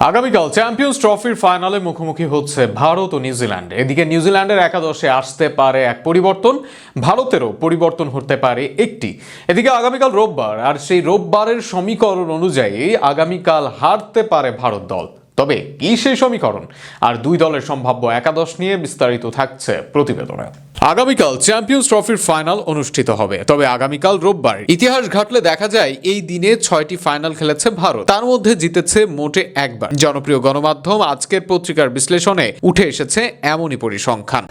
আগামীকাল চ্যাম্পিয়ন্স ট্রফির ফাইনালে মুখোমুখি হচ্ছে ভারত ও নিউজিল্যান্ড। এদিকে নিউজিল্যান্ডের একাদশে আসতে পারে এক পরিবর্তন, ভারতেরও পরিবর্তন হতে পারে একটি। এদিকে আগামীকাল রোববার, আর সেই রোববারের সমীকরণ অনুযায়ী আগামীকাল হারতে পারে ভারত দল। তবে কি সেই সমীকরণ? আর দুই দলের সম্ভাব্য একাদশ নিয়ে বিস্তারিত থাকছে প্রতিবেদনে। আগামীকাল চ্যাম্পিয়ন্স ট্রফির ফাইনাল অনুষ্ঠিত হবে। তবে আগামীকাল রোববার ইতিহাস ঘাটলে দেখা যায়, এই দিনে ছয়টি ফাইনাল খেলেছে ভারত। তার মধ্যে জিতেছে মোটে একবার। জনপ্রিয় গণমাধ্যম আজকের পত্রিকার বিশ্লেষণে উঠে এসেছে এমনই পরিসংখ্যান।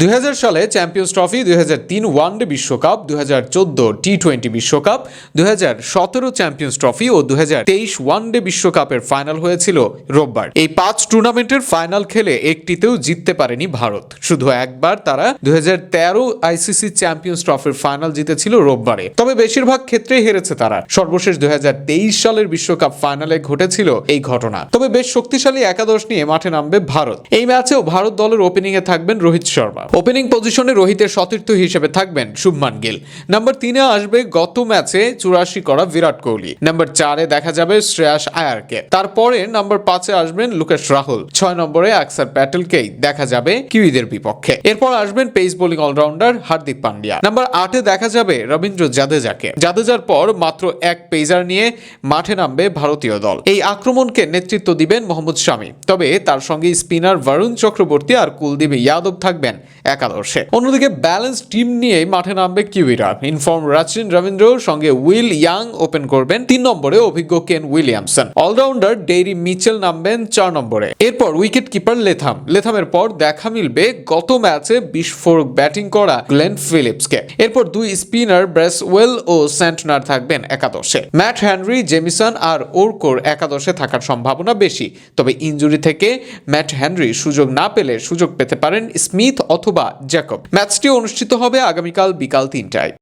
দুই হাজার সালে চ্যাম্পিয়ন্স ট্রফি, দুই ওয়ানডে বিশ্বকাপ, দুই টি টোয়েন্টি বিশ্বকাপ, দুই হাজার সতেরো চ্যাম্পিয়ন্স ট্রফি ও দুই ওয়ানডে বিশ্বকাপের ফাইনাল হয়েছিল রোববার। এই পাঁচ টুর্নামেন্টের ফাইনাল খেলে একটিতেও জিততে পারেনি ভারত। শুধু একবার তারা দুই হাজার তেরো আইসিসি চ্যাম্পিয়ন্স ট্রফির ফাইনাল জিতেছিল রোববারে। তবে বেশিরভাগ ক্ষেত্রেই হেরেছে তারা। সর্বশেষ দুই হাজার তেইশ সালের বিশ্বকাপ ফাইনালে ঘটেছিল এই ঘটনা। তবে বেশ শক্তিশালী একাদশ নিয়ে মাঠে নামবে ভারত। এই ম্যাচেও ভারত দলের ওপেনিংয়ে থাকবেন রোহিত শর্মা। ওপেনিং পজিশনে রোহিতের সতীর্থ হিসেবে থাকবেন শুভমান গিল। নাম্বার তিনে আসবে গত ম্যাচে চুরাশি করা বিরাট কোহলি। নাম্বার চারে দেখা যাবে শ্রেয়াস আয়ারকে। তারপরে নাম্বার পাঁচে আসবেন লুকেশ রাহুল। ছয় নম্বরে আকসার প্যাটেলকেই দেখা যাবে কিউইদের বিপক্ষে। এরপর আসবেন pace bowling allrounder Hardik Pandya. Number আটে দেখা যাবে রবীন্দ্র জাদেজাকে। জাদেজার পর মাত্র এক পেজার নিয়ে মাঠে নামবে ভারতীয় দল। এই আক্রমণকে নেতৃত্ব দিবেন মোহাম্মদ শামী। তবে তার সঙ্গে স্পিনার বরুণ চক্রবর্তী আর কুলদীপ যাদব থাকবেন একাদশে। অন্যদিকে ব্যালেন্স টিম নিয়ে মাঠে নামবে কিউইরা। ইনফর্ম রাচিন রবীন্দ্রর সঙ্গে উইল ইয়াং ওপেন করবেন তিন নম্বরে অভিজ্ঞ Kane Williamson. Allrounder dairy Mitchell নামবেন চার নম্বরে। এরপর উইকেট কিপার লেথাম। লেথামের পর দেখা মিলবে গত ম্যাচে বিস্ফোরক ব্যাটিং করা গ্লেন ফিলিপসকে। এরপর দুই স্পিনার ব্রেসওয়েল ও সেন্টনার থাকবেন একাদশে। ম্যাট হ্যানরি, জেমিসন আর ওরকোর একাদশে থাকার সম্ভাবনা বেশি। তবে ইনজুরি থেকে ম্যাট হ্যানরি সুযোগ না পেলে সুযোগ পেতে পারেন স্মিথ অথবা জ্যাকব। ম্যাচটি অনুষ্ঠিত হবে আগামীকাল বিকাল তিনটায়।